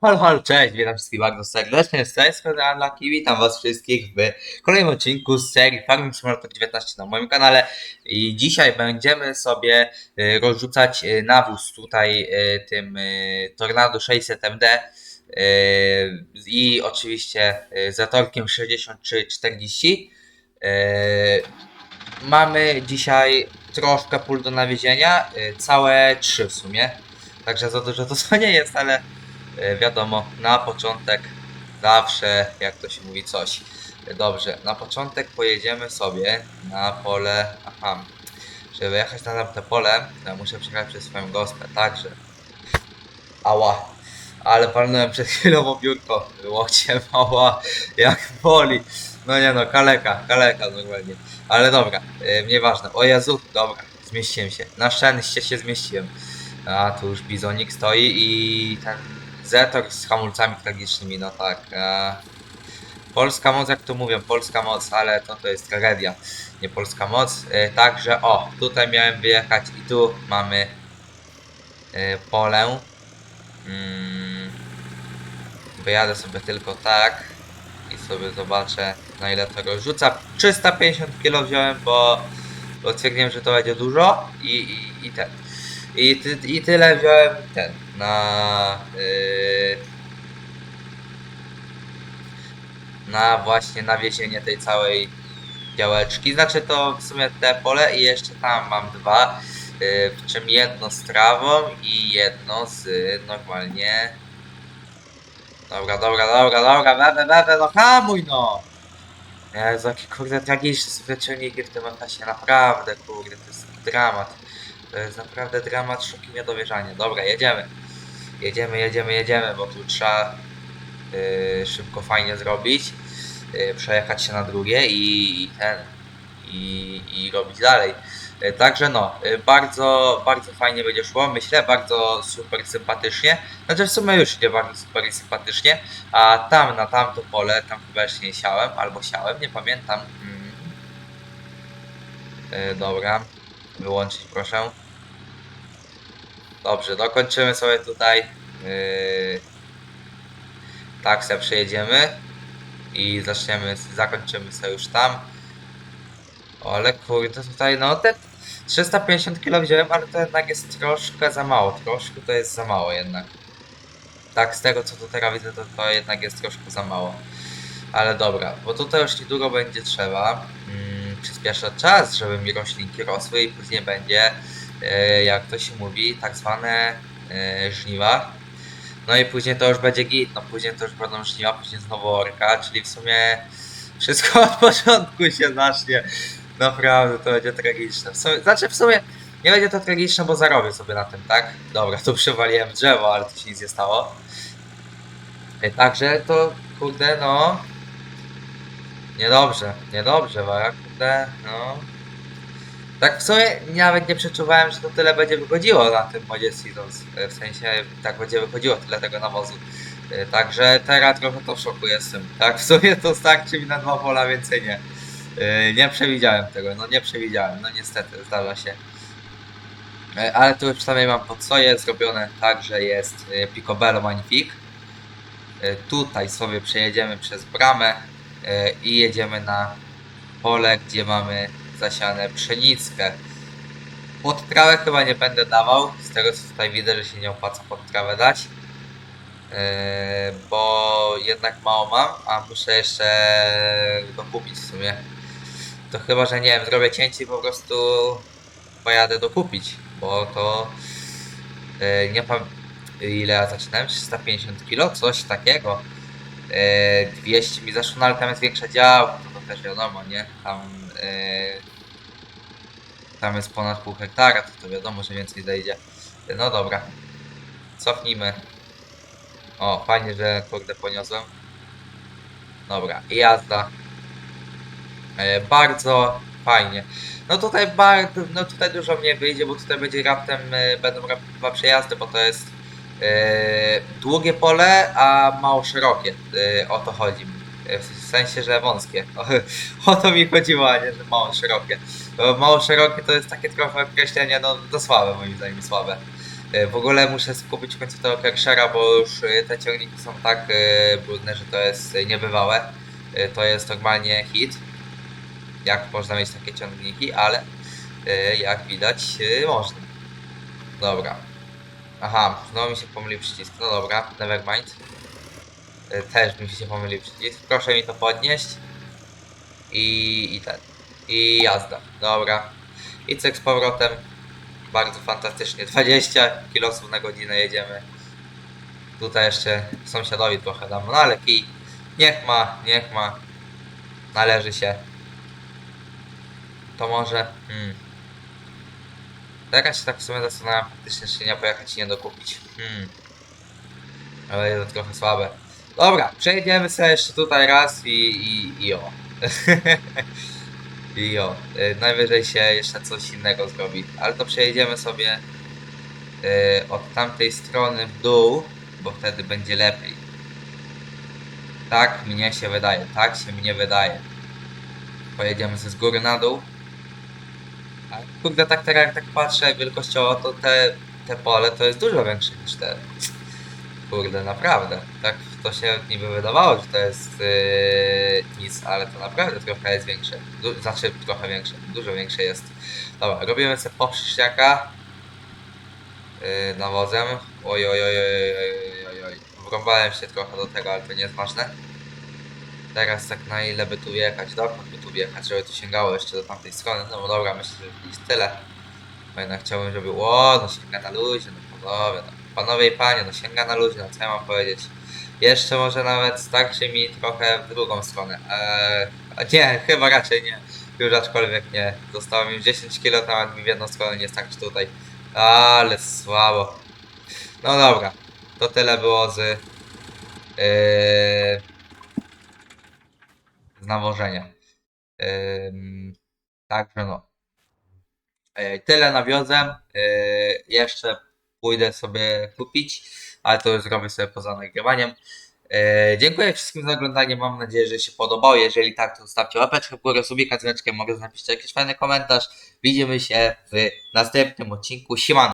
Halo, halo, cześć, witam wszystkich bardzo serdecznie, z tej strony Unlucky, witam was wszystkich w kolejnym odcinku z serii Farming Simulator 19 na moim kanale. I dzisiaj będziemy sobie y, rozrzucać y, nawóz tutaj y, tym Tornado 600 MD y, i oczywiście zatorkiem 6340 y, Mamy dzisiaj troszkę pól do nawiezienia, całe trzy w sumie, także za dużo to nie jest, ale wiadomo, na początek zawsze, jak to się mówi, coś. E, Dobrze, na początek pojedziemy sobie na pole. Aha, żeby jechać na tamte pole, to muszę przejechać przez swoją gospę, także. Ała, ale palnąłem przed chwilą o biurko łokciem, ała, jak boli. No nie no, kaleka, kaleka normalnie. Ale dobra, yy, nieważne. O Jezu, dobra, zmieściłem się. Na szczęście się zmieściłem. A tu już bizonik stoi i ten Zetor z hamulcami tragicznymi, no tak. E, polska moc, jak to mówią, polska moc, ale to to jest tragedia, nie polska moc. E, także o, tutaj miałem wyjechać i tu mamy e, pole. Mm, wyjadę sobie tylko tak i sobie zobaczę na ile to rozrzuca. 350 kg wziąłem, bo, bo stwierdziłem, że to będzie dużo i, i, i ten. I, ty, I tyle wziąłem ten na yy, na właśnie nawiezienie tej całej działeczki. Znaczy to w sumie te pole i jeszcze tam mam dwa, yy, w czym jedno z trawą i jedno z normalnie. Dobra, dobra, dobra, dobra, wewe, wewe, no hamuj no! Jezu, jakie kurde tragiczne są te ciągniki w tym okresie, naprawdę kurde, to jest dramat. To jest naprawdę dramat, szok i niedowierzanie. Dobra, jedziemy. Jedziemy, jedziemy, jedziemy, bo tu trzeba yy, szybko, fajnie zrobić. Yy, przejechać się na drugie i, i ten. I, I robić dalej. Yy, także no, yy, bardzo, bardzo fajnie będzie szło. Myślę, bardzo super sympatycznie. Znaczy w sumie już idzie bardzo super sympatycznie. A tam, na tamto pole, tam chyba jeszcze nie siałem, albo siałem, nie pamiętam. Mm. Yy, dobra, wyłączyć proszę. Dobrze, dokończymy sobie tutaj. Yy, tak sobie przejedziemy i zaczniemy, zakończymy sobie już tam. O, ale kurde, tutaj no te 350 kg wziąłem, ale to jednak jest troszkę za mało. Troszkę to jest za mało jednak. Tak, z tego co tu teraz widzę, to, to jednak jest troszkę za mało. Ale dobra, bo tutaj już niedługo będzie trzeba mm, przyspieszać czas, żeby mi roślinki rosły i później będzie jak to się mówi, tak zwane e, żniwa. No i później to już będzie git, no później to już będą żniwa, później znowu orka, czyli w sumie wszystko od początku się zacznie. Naprawdę, to będzie tragiczne. W sumie, znaczy w sumie nie będzie to tragiczne, bo zarobię sobie na tym, tak? Dobra, tu przewaliłem drzewo, ale tu się nic nie stało. E, Także to, kurde, no... Niedobrze, niedobrze, bo kurde, no... Tak w sumie nawet nie przeczuwałem, że to tyle będzie wychodziło na tym modzie Seasons. W sensie tak będzie wychodziło tyle tego nawozu. Także teraz trochę to w szoku jestem. Tak w sumie to starczy mi na dwa pola, więcej nie. E, Nie przewidziałem tego, no nie przewidziałem, no niestety zdarza się. E, Ale tu przynajmniej mam pod jest zrobione tak, że jest e, Picobello Magnifique. Tutaj sobie przejedziemy przez bramę i jedziemy na pole, gdzie mamy zasiane pszenickę. Pod trawę chyba nie będę dawał, z tego co tutaj widzę, że się nie opłaca pod trawę dać. Yy, bo jednak mało mam, a muszę jeszcze dokupić w sumie. To chyba, że nie wiem, zrobię cięcie i po prostu pojadę dokupić, bo to yy, nie pamiętam ile ja zaczynałem, 350 kg, coś takiego. Yy, 200 mi zaszło, no ale tam jest większa działka, to, też wiadomo, nie? Tam, tam jest ponad pół hektara, to, to wiadomo, że więcej zejdzie. No dobra, cofnijmy. O, fajnie, że kurde poniosłem. Dobra, jazda. E, bardzo fajnie. No tutaj bardzo, no tutaj dużo mnie wyjdzie, bo tutaj będzie raptem, e, będą raptem dwa przejazdy, bo to jest e, długie pole, a mało szerokie. E, o to chodzi. E, w sensie, że wąskie. O, o to mi chodziło, a nie, że mało szerokie. Mało szerokie to jest takie trochę określenie, no to słabe moim zdaniem, słabe. E, W ogóle muszę skupić w końcu tego Kershera, bo już e, te ciągniki są tak e, brudne, że to jest niebywałe. To jest normalnie hit. Jak można mieć takie ciągniki, ale jak widać można. Dobra. Aha, znowu mi się pomylił przycisk. No dobra, nevermind. E, Też mi się pomylił przycisk. Proszę mi to podnieść. I, i ten. I jazda. Dobra. I cyk z powrotem. Bardzo fantastycznie. 20 km na godzinę jedziemy. Tutaj jeszcze sąsiadowi trochę dam. No ale kij. Niech ma, niech ma. Należy się. To może. Hmm. Teraz się tak w sumie zastanawiam faktycznie, czy nie pojechać i nie dokupić. Hmm. Ale jest to trochę słabe. Dobra, przejdziemy sobie jeszcze tutaj raz i, i, i o. I o. Y, najwyżej się jeszcze coś innego zrobi. Ale to przejedziemy sobie y, od tamtej strony w dół, bo wtedy będzie lepiej. Tak mnie się wydaje, tak się mnie wydaje. Pojedziemy sobie z góry na dół. A kurde, tak teraz jak tak patrzę wielkościowo, to te, te pole to jest dużo większe niż te. Kurde, naprawdę. Tak to się niby wydawało, że to jest yy, nic, ale to naprawdę trochę jest większe. Du- znaczy trochę większe, dużo większe jest. Dobra, robimy sobie poprzeczniaka yy, nawozem. Oj, oj, oj, oj, oj, oj. Wrąbałem się trochę do tego, ale to nie jest ważne. Teraz tak na ile by tu wjechać, dokąd by tu wjechać, żeby tu sięgało jeszcze do tamtej strony. No bo dobra, myślę, że jest tyle. Bo jednak chciałbym, żeby... O, no sięga na luzie, no panowie, no. Panowie i panie, no sięga na luzie, no co ja mam powiedzieć. Jeszcze może nawet starczy mi trochę w drugą stronę. Eee, nie, chyba raczej nie. Już aczkolwiek nie. Zostało mi już 10 kg, nawet mi w jedną stronę nie starczy tutaj. Ale słabo. No dobra, to tyle było z... Yy, z nawożenia. Ym, Także no. Yy, Tyle nawiozem. Yy, Jeszcze pójdę sobie kupić, ale to już zrobię sobie poza nagrywaniem. Yy, Dziękuję wszystkim za oglądanie. Mam nadzieję, że się podobało. Jeżeli tak, to zostawcie łapeczkę w górę, subika, dzwoneczkę, mogę napisać jakiś fajny komentarz. Widzimy się w następnym odcinku. Siemano.